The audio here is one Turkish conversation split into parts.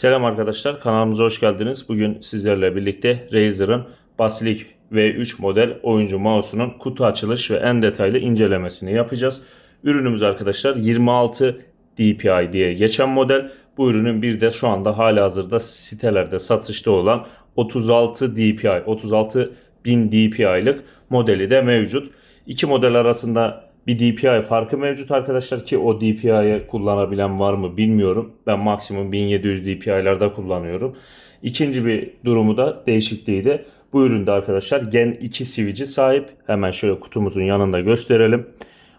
Selam arkadaşlar kanalımıza hoş geldiniz. Bugün sizlerle birlikte Razer'ın Basilisk V3 model oyuncu mouse'unun kutu açılış ve en detaylı incelemesini yapacağız. Ürünümüz arkadaşlar 26 DPI diye geçen model. Bu ürünün bir de şu anda hala hazırda sitelerde satışta olan 36 DPI, 36 bin DPI'lık modeli de mevcut. İki model arasında bir DPI farkı mevcut arkadaşlar ki o DPI'yi kullanabilen var mı bilmiyorum. Ben maksimum 1700 DPI'larda kullanıyorum. İkinci bir durumu da değişikliği de bu üründe arkadaşlar Gen 2 switch'i sahip. Hemen şöyle kutumuzun yanında gösterelim.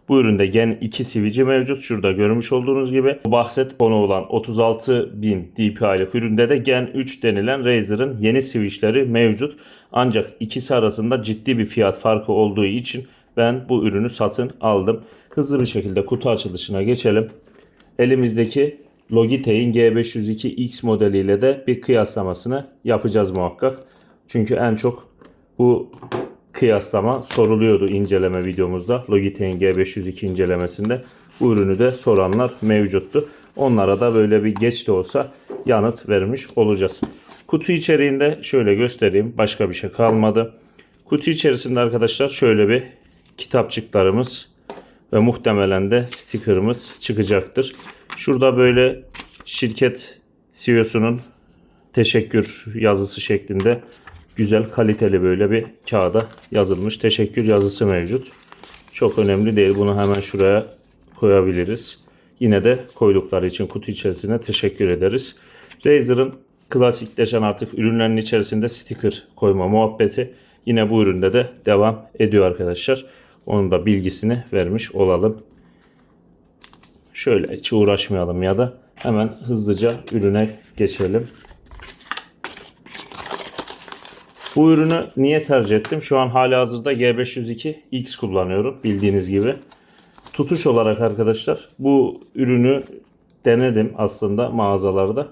Bu üründe Gen 2 switch'i mevcut. Şurada görmüş olduğunuz gibi. Bahset konu olan 36.000 DPI'lik üründe de Gen 3 denilen Razer'ın yeni switch'leri mevcut. Ancak ikisi arasında ciddi bir fiyat farkı olduğu için ben bu ürünü satın aldım. Hızlı bir şekilde kutu açılışına geçelim. Elimizdeki Logitech'in G502X modeliyle de bir kıyaslamasını yapacağız muhakkak. Çünkü en çok bu kıyaslama soruluyordu inceleme videomuzda. Logitech'in G502 incelemesinde bu ürünü de soranlar mevcuttu. Onlara da böyle bir geç de olsa yanıt vermiş olacağız. Kutu içeriğinde şöyle göstereyim. Başka bir şey kalmadı. Kutu içerisinde arkadaşlar şöyle bir kitapçıklarımız ve muhtemelen de sticker'ımız çıkacaktır. Şurada böyle şirket CEO'sunun teşekkür yazısı şeklinde güzel kaliteli böyle bir kağıda yazılmış teşekkür yazısı mevcut. Çok önemli değil. Bunu hemen şuraya koyabiliriz. Yine de koydukları için kutu içerisine teşekkür ederiz. Razer'ın klasikleşen artık ürünlerin içerisinde sticker koyma muhabbeti yine bu üründe de devam ediyor arkadaşlar. Onun da bilgisini vermiş olalım. Şöyle hiç uğraşmayalım ya da hemen hızlıca ürüne geçelim. Bu ürünü niye tercih ettim? Şu an hala hazırda G502X kullanıyorum bildiğiniz gibi. Tutuş olarak arkadaşlar bu ürünü denedim aslında mağazalarda.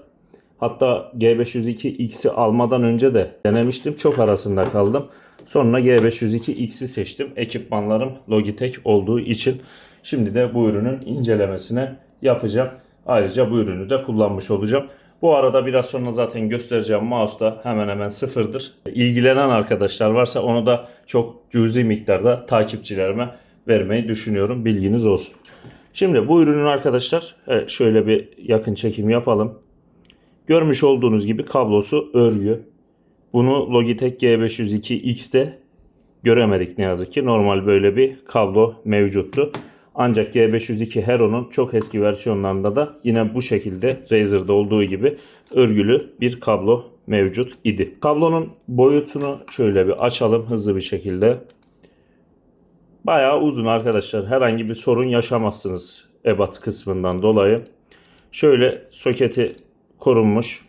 Hatta G502X'i almadan önce de denemiştim. Çok arasında kaldım. Sonra G502X'i seçtim. Ekipmanlarım Logitech olduğu için. Şimdi de bu ürünün incelemesine yapacağım. Ayrıca bu ürünü de kullanmış olacağım. Bu arada biraz sonra zaten göstereceğim mouse da hemen hemen sıfırdır. İlgilenen arkadaşlar varsa onu da çok cüzi miktarda takipçilerime vermeyi düşünüyorum. Bilginiz olsun. Şimdi bu ürünün arkadaşlar şöyle bir yakın çekim yapalım. Görmüş olduğunuz gibi kablosu örgü. Bunu Logitech G502X'te göremedik ne yazık ki. Normal böyle bir kablo mevcuttu. Ancak G502 Hero'nun çok eski versiyonlarında da yine bu şekilde Razer'da olduğu gibi örgülü bir kablo mevcut idi. Kablonun boyutunu şöyle bir açalım hızlı bir şekilde. Bayağı uzun arkadaşlar. Herhangi bir sorun yaşamazsınız ebat kısmından dolayı. Şöyle soketi korunmuş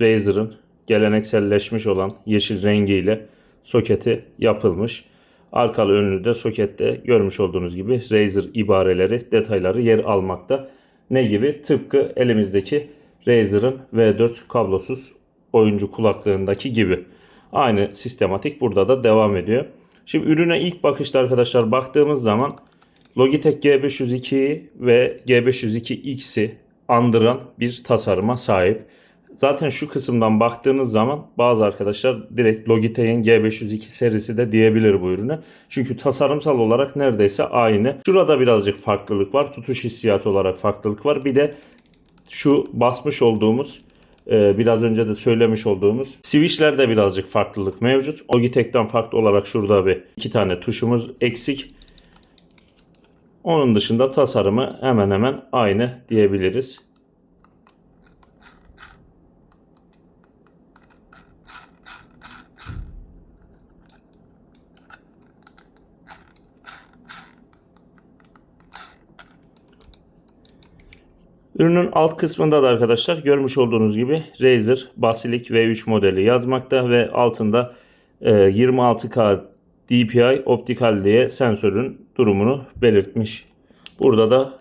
Razer'ın gelenekselleşmiş olan yeşil rengiyle soketi yapılmış. Arkalı önlü de sokette görmüş olduğunuz gibi Razer ibareleri, detayları yer almakta. Ne gibi? Tıpkı elimizdeki Razer'ın V4 kablosuz oyuncu kulaklığındaki gibi. Aynı sistematik burada da devam ediyor. Şimdi ürüne ilk bakışta arkadaşlar baktığımız zaman Logitech G502 ve G502X'i andıran bir tasarıma sahip. Zaten şu kısımdan baktığınız zaman bazı arkadaşlar direkt Logitech'in G502 serisi de diyebilir bu ürüne. Çünkü tasarımsal olarak neredeyse aynı. Şurada birazcık farklılık var. Tutuş hissiyatı olarak farklılık var. Bir de şu basmış olduğumuz e, biraz önce de söylemiş olduğumuz switchlerde birazcık farklılık mevcut. Logitech'ten farklı olarak şurada bir iki tane tuşumuz eksik. Onun dışında tasarımı hemen hemen aynı diyebiliriz. Ürünün alt kısmında da arkadaşlar görmüş olduğunuz gibi Razer Basilisk V3 modeli yazmakta ve altında 26K DPI optikal diye sensörün durumunu belirtmiş. Burada da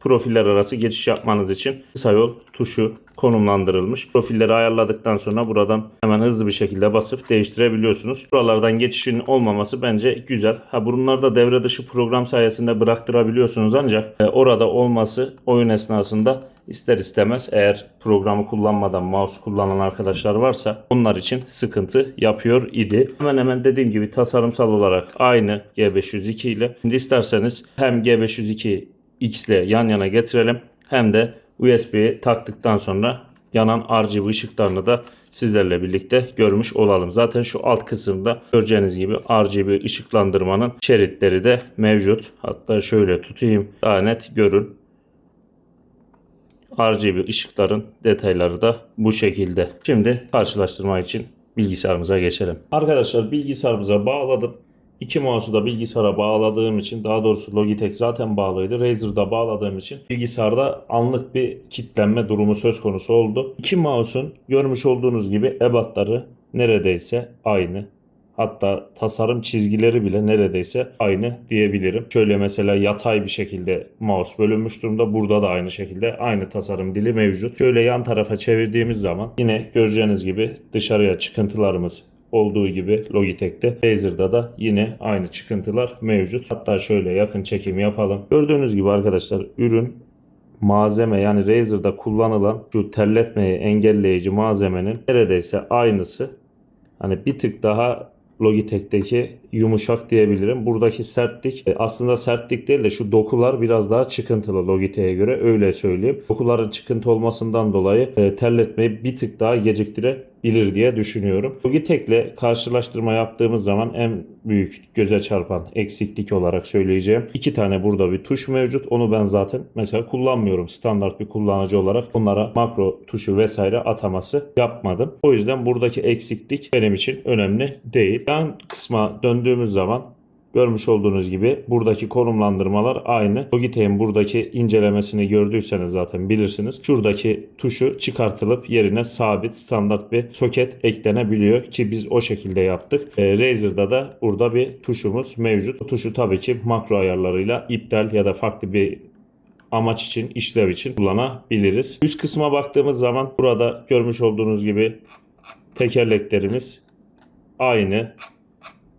profiller arası geçiş yapmanız için kısa yol tuşu konumlandırılmış. Profilleri ayarladıktan sonra buradan hemen hızlı bir şekilde basıp değiştirebiliyorsunuz. Buralardan geçişin olmaması bence güzel. Ha bunları da devre dışı program sayesinde bıraktırabiliyorsunuz ancak e, orada olması oyun esnasında ister istemez eğer programı kullanmadan mouse kullanan arkadaşlar varsa onlar için sıkıntı yapıyor idi. Hemen hemen dediğim gibi tasarımsal olarak aynı G502 ile. Şimdi isterseniz hem G502 X ile yan yana getirelim hem de USB'yi taktıktan sonra yanan RGB ışıklarını da sizlerle birlikte görmüş olalım. Zaten şu alt kısımda göreceğiniz gibi RGB ışıklandırmanın şeritleri de mevcut. Hatta şöyle tutayım daha net görün. RGB ışıkların detayları da bu şekilde. Şimdi karşılaştırma için bilgisayarımıza geçelim. Arkadaşlar bilgisayarımıza bağladım. İki mouse'u da bilgisayara bağladığım için daha doğrusu Logitech zaten bağlıydı. Razer'da bağladığım için bilgisayarda anlık bir kitlenme durumu söz konusu oldu. İki mouse'un görmüş olduğunuz gibi ebatları neredeyse aynı. Hatta tasarım çizgileri bile neredeyse aynı diyebilirim. Şöyle mesela yatay bir şekilde mouse bölünmüş durumda. Burada da aynı şekilde aynı tasarım dili mevcut. Şöyle yan tarafa çevirdiğimiz zaman yine göreceğiniz gibi dışarıya çıkıntılarımız olduğu gibi Logitech'te Razer'da da yine aynı çıkıntılar mevcut. Hatta şöyle yakın çekim yapalım. Gördüğünüz gibi arkadaşlar ürün malzeme yani Razer'da kullanılan şu terletmeyi engelleyici malzemenin neredeyse aynısı. Hani bir tık daha Logitech'teki yumuşak diyebilirim. Buradaki sertlik e, aslında sertlik değil de şu dokular biraz daha çıkıntılı Logitech'e göre öyle söyleyeyim. Dokuların çıkıntı olmasından dolayı e, terletmeyi bir tık daha geciktirebilir diye düşünüyorum. Logitech'le karşılaştırma yaptığımız zaman en büyük göze çarpan eksiklik olarak söyleyeceğim. iki tane burada bir tuş mevcut. Onu ben zaten mesela kullanmıyorum. Standart bir kullanıcı olarak onlara makro tuşu vesaire ataması yapmadım. O yüzden buradaki eksiklik benim için önemli değil. Yan kısma döndüğümüz zaman Görmüş olduğunuz gibi buradaki konumlandırmalar aynı. Logitech'in buradaki incelemesini gördüyseniz zaten bilirsiniz. Şuradaki tuşu çıkartılıp yerine sabit standart bir soket eklenebiliyor ki biz o şekilde yaptık. E, Razer'da da burada bir tuşumuz mevcut. Bu tuşu tabii ki makro ayarlarıyla iptal ya da farklı bir amaç için, işlev için kullanabiliriz. Üst kısma baktığımız zaman burada görmüş olduğunuz gibi tekerleklerimiz aynı.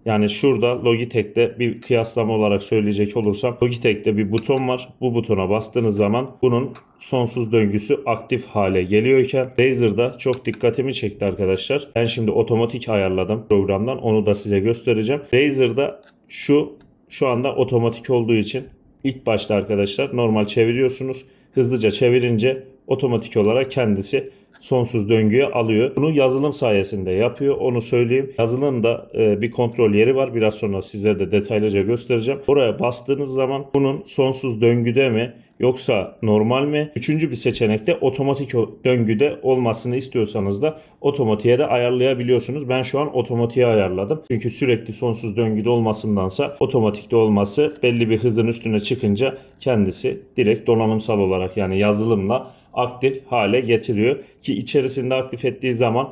Yani şurada Logitech'te bir kıyaslama olarak söyleyecek olursam Logitech'te bir buton var. Bu butona bastığınız zaman bunun sonsuz döngüsü aktif hale geliyorken Razer'da çok dikkatimi çekti arkadaşlar. Ben şimdi otomatik ayarladım programdan. Onu da size göstereceğim. Razer'da şu şu anda otomatik olduğu için ilk başta arkadaşlar normal çeviriyorsunuz. Hızlıca çevirince otomatik olarak kendisi sonsuz döngüye alıyor. Bunu yazılım sayesinde yapıyor. Onu söyleyeyim. Yazılımda e, bir kontrol yeri var. Biraz sonra sizlere de detaylıca göstereceğim. Oraya bastığınız zaman bunun sonsuz döngüde mi yoksa normal mi? Üçüncü bir seçenekte otomatik döngüde olmasını istiyorsanız da otomatiğe de ayarlayabiliyorsunuz. Ben şu an otomatiğe ayarladım. Çünkü sürekli sonsuz döngüde olmasındansa otomatikte olması belli bir hızın üstüne çıkınca kendisi direkt donanımsal olarak yani yazılımla aktif hale getiriyor. Ki içerisinde aktif ettiği zaman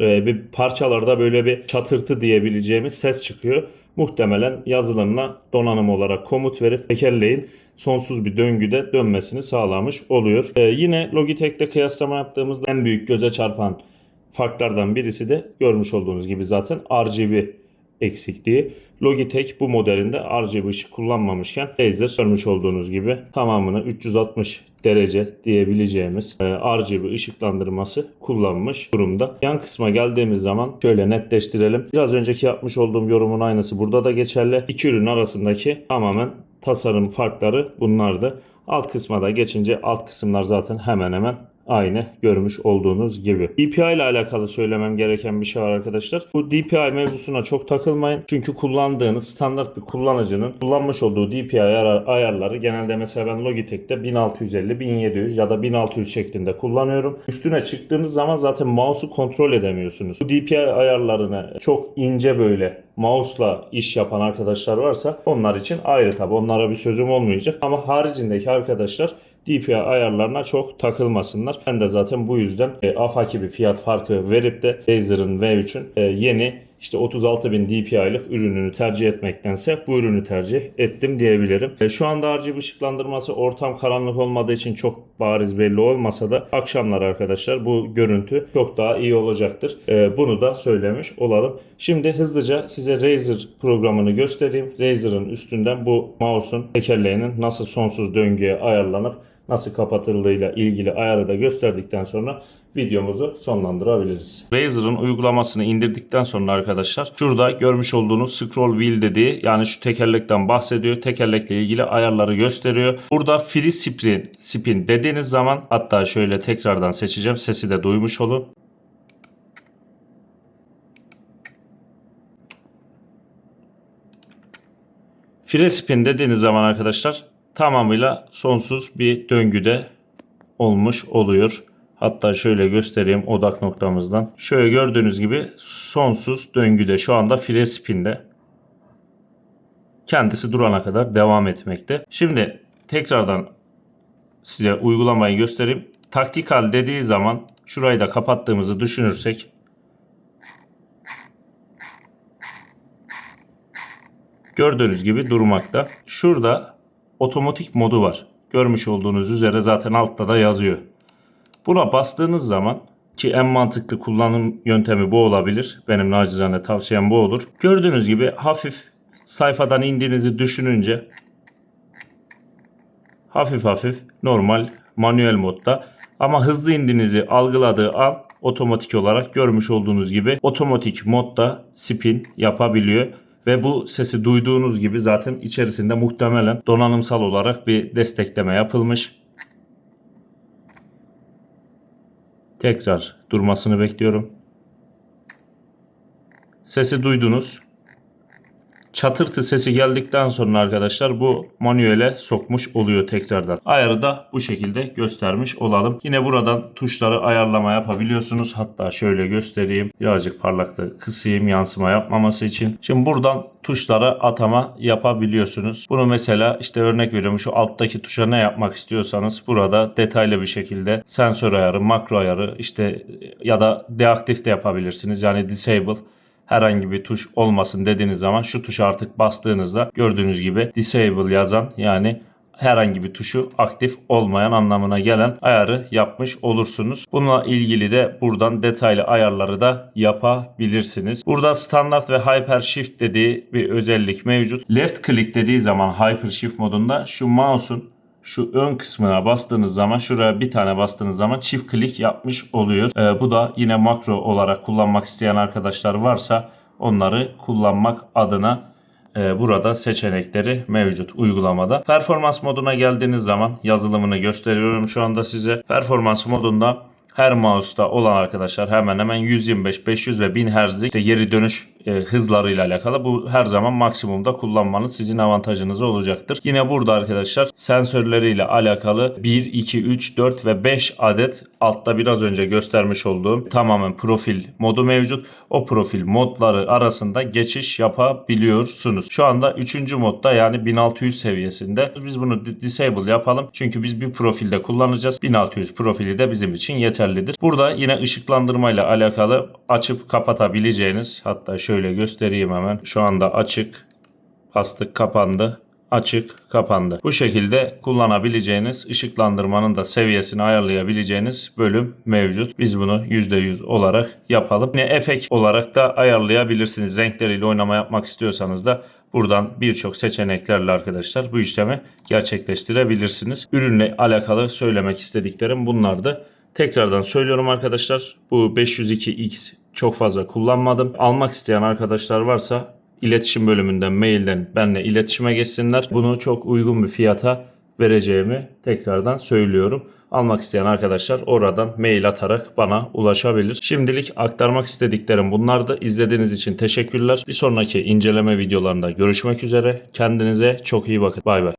e, bir parçalarda böyle bir çatırtı diyebileceğimiz ses çıkıyor. Muhtemelen yazılımla donanım olarak komut verip tekerleğin sonsuz bir döngüde dönmesini sağlamış oluyor. Ee, yine Logitech'te kıyaslama yaptığımızda en büyük göze çarpan farklardan birisi de görmüş olduğunuz gibi zaten RGB eksikliği. Logitech bu modelinde RGB ışık kullanmamışken Razer görmüş olduğunuz gibi tamamını 360 derece diyebileceğimiz e, RGB ışıklandırması kullanmış durumda. Yan kısma geldiğimiz zaman şöyle netleştirelim. Biraz önceki yapmış olduğum yorumun aynısı burada da geçerli. İki ürün arasındaki tamamen tasarım farkları bunlardı. Alt kısma da geçince alt kısımlar zaten hemen hemen aynı görmüş olduğunuz gibi. DPI ile alakalı söylemem gereken bir şey var arkadaşlar. Bu DPI mevzusuna çok takılmayın. Çünkü kullandığınız standart bir kullanıcının kullanmış olduğu DPI ayarları genelde mesela ben Logitech'te 1650, 1700 ya da 1600 şeklinde kullanıyorum. Üstüne çıktığınız zaman zaten mouse'u kontrol edemiyorsunuz. Bu DPI ayarlarını çok ince böyle mouse'la iş yapan arkadaşlar varsa onlar için ayrı tabi. Onlara bir sözüm olmayacak. Ama haricindeki arkadaşlar DPI ayarlarına çok takılmasınlar. Ben de zaten bu yüzden e, afaki bir fiyat farkı verip de Razer'ın V3'ün e, yeni işte 36.000 DPI'lik ürününü tercih etmektense bu ürünü tercih ettim diyebilirim. E, şu anda RGB ışıklandırması ortam karanlık olmadığı için çok bariz belli olmasa da akşamlar arkadaşlar bu görüntü çok daha iyi olacaktır. E, bunu da söylemiş olalım. Şimdi hızlıca size Razer programını göstereyim. Razer'ın üstünden bu mouse'un tekerleğinin nasıl sonsuz döngüye ayarlanıp nasıl kapatıldığıyla ilgili ayarı da gösterdikten sonra videomuzu sonlandırabiliriz. Razer'ın uygulamasını indirdikten sonra arkadaşlar şurada görmüş olduğunuz scroll wheel dediği yani şu tekerlekten bahsediyor. Tekerlekle ilgili ayarları gösteriyor. Burada free spin, spin dediğiniz zaman hatta şöyle tekrardan seçeceğim. Sesi de duymuş olun. Free spin dediğiniz zaman arkadaşlar tamamıyla sonsuz bir döngüde olmuş oluyor. Hatta şöyle göstereyim odak noktamızdan. Şöyle gördüğünüz gibi sonsuz döngüde şu anda free spin'de. Kendisi durana kadar devam etmekte. Şimdi tekrardan size uygulamayı göstereyim. Taktikal dediği zaman şurayı da kapattığımızı düşünürsek gördüğünüz gibi durmakta. Şurada otomatik modu var. Görmüş olduğunuz üzere zaten altta da yazıyor. Buna bastığınız zaman ki en mantıklı kullanım yöntemi bu olabilir. Benim nacizane tavsiyem bu olur. Gördüğünüz gibi hafif sayfadan indiğinizi düşününce hafif hafif normal manuel modda ama hızlı indiğinizi algıladığı an otomatik olarak görmüş olduğunuz gibi otomatik modda spin yapabiliyor. Ve bu sesi duyduğunuz gibi zaten içerisinde muhtemelen donanımsal olarak bir destekleme yapılmış. Tekrar durmasını bekliyorum. Sesi duydunuz. Çatırtı sesi geldikten sonra arkadaşlar bu manuele sokmuş oluyor tekrardan. Ayarı da bu şekilde göstermiş olalım. Yine buradan tuşları ayarlama yapabiliyorsunuz. Hatta şöyle göstereyim. Birazcık parlaklığı kısayım yansıma yapmaması için. Şimdi buradan tuşlara atama yapabiliyorsunuz. Bunu mesela işte örnek veriyorum şu alttaki tuşa ne yapmak istiyorsanız burada detaylı bir şekilde sensör ayarı, makro ayarı işte ya da deaktif de yapabilirsiniz. Yani disable herhangi bir tuş olmasın dediğiniz zaman şu tuşa artık bastığınızda gördüğünüz gibi disable yazan yani herhangi bir tuşu aktif olmayan anlamına gelen ayarı yapmış olursunuz. Bununla ilgili de buradan detaylı ayarları da yapabilirsiniz. Burada standart ve hyper shift dediği bir özellik mevcut. Left click dediği zaman hyper shift modunda şu mouse'un şu ön kısmına bastığınız zaman şuraya bir tane bastığınız zaman çift klik yapmış oluyor. Ee, bu da yine makro olarak kullanmak isteyen arkadaşlar varsa onları kullanmak adına e, burada seçenekleri mevcut uygulamada. Performans moduna geldiğiniz zaman yazılımını gösteriyorum şu anda size. Performans modunda her mouse'da olan arkadaşlar hemen hemen 125, 500 ve 1000 Hz'lik işte geri dönüş e, hızlarıyla alakalı. Bu her zaman maksimumda kullanmanız sizin avantajınız olacaktır. Yine burada arkadaşlar sensörleriyle alakalı 1, 2, 3, 4 ve 5 adet altta biraz önce göstermiş olduğum tamamen profil modu mevcut. O profil modları arasında geçiş yapabiliyorsunuz. Şu anda 3. modda yani 1600 seviyesinde. Biz bunu disable yapalım. Çünkü biz bir profilde kullanacağız. 1600 profili de bizim için yeterlidir. Burada yine ışıklandırmayla alakalı açıp kapatabileceğiniz hatta şöyle göstereyim hemen. Şu anda açık bastık kapandı açık kapandı. Bu şekilde kullanabileceğiniz ışıklandırmanın da seviyesini ayarlayabileceğiniz bölüm mevcut. Biz bunu %100 olarak yapalım. Yine efekt olarak da ayarlayabilirsiniz. Renkleriyle oynama yapmak istiyorsanız da Buradan birçok seçeneklerle arkadaşlar bu işlemi gerçekleştirebilirsiniz. Ürünle alakalı söylemek istediklerim bunlardı. Tekrardan söylüyorum arkadaşlar. Bu 502X çok fazla kullanmadım. Almak isteyen arkadaşlar varsa iletişim bölümünden mailden benimle iletişime geçsinler. Bunu çok uygun bir fiyata vereceğimi tekrardan söylüyorum. Almak isteyen arkadaşlar oradan mail atarak bana ulaşabilir. Şimdilik aktarmak istediklerim bunlardı. İzlediğiniz için teşekkürler. Bir sonraki inceleme videolarında görüşmek üzere. Kendinize çok iyi bakın. Bay bay.